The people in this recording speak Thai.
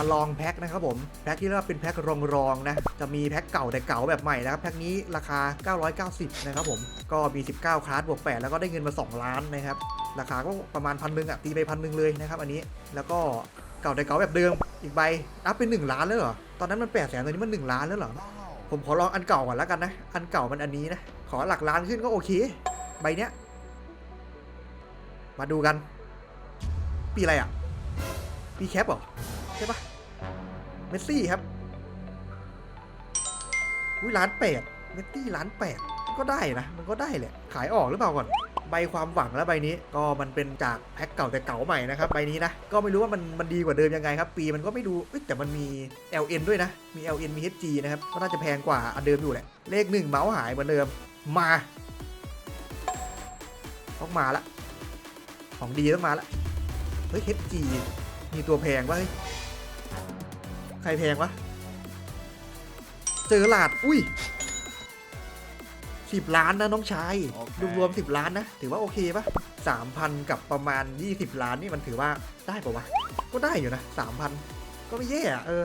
มาลองแพ็คนะครับผมแพ็คที่เรียกว่าเป็นแพ็ครองๆนะจะมีแพ็คเก่าแต่เก่าแบบใหม่นะครับแพ็คนี้ราคา 990 นะครับผมก็มี 19 คลาสบวก 8 แล้วก็ได้เงินมา 2 ล้านนะครับราคาก็ประมาณพันหนึ่งอะตีไปพันหนึ่งเลยนะครับอันนี้แล้วก็เก่าแต่เก่าแบบเดิมอีกใบอัพเป็น 1 ล้านแล้วเหรอตอนนั้นมัน8แสนตอนนี้มัน1ล้านแล้วเหรอผมขอลองอันเก่าก่อนแล้วกันนะ อันเก่ามันอันนี้นะ ขอหลักล้านขึ้นก็โอเค ใบเนี้ย มาดูกัน ปีอะไรอะ ปีแคปเหรอ ใช่ปะ เมสซี่ครับอุ้ยล้านแปดเมสซี่ล้านแปดก็ได้นะ มันก็ได้แหละ ขายออกหรือเปล่าก่อน ใบความหวังแล้วใบนี้ ก็มันเป็นจากแพ็คเก่าแต่เก่าใหม่นะครับ ใบนี้นะ ก็ไม่รู้ว่ามันมันดีกว่าเดิมยังไงครับ ปีมันก็ไม่ดูแต่มันมี LN ด้วยนะ มี LN มี HG นะครับ ก็น่าจะแพงกว่าอันเดิมอยู่แหละ เลขหนึ่งเมาส์หายเหมือนเดิม มาต้องมาละ ของดีต้องมาละ เฮ้ย HG มีตัวแพงวะเฮ้ย ใครแพงวะ เจอหลาด อุ้ยสิบล้านนะน้องชายโอเครวมรวมสิบล้านนะ ถือว่าโอเคปะสามพันกับประมาณยี่สิบล้านนี่มันถือว่าได้ปะวะ ก็ได้อยู่นะสามพันก็ไม่แย่อะเออ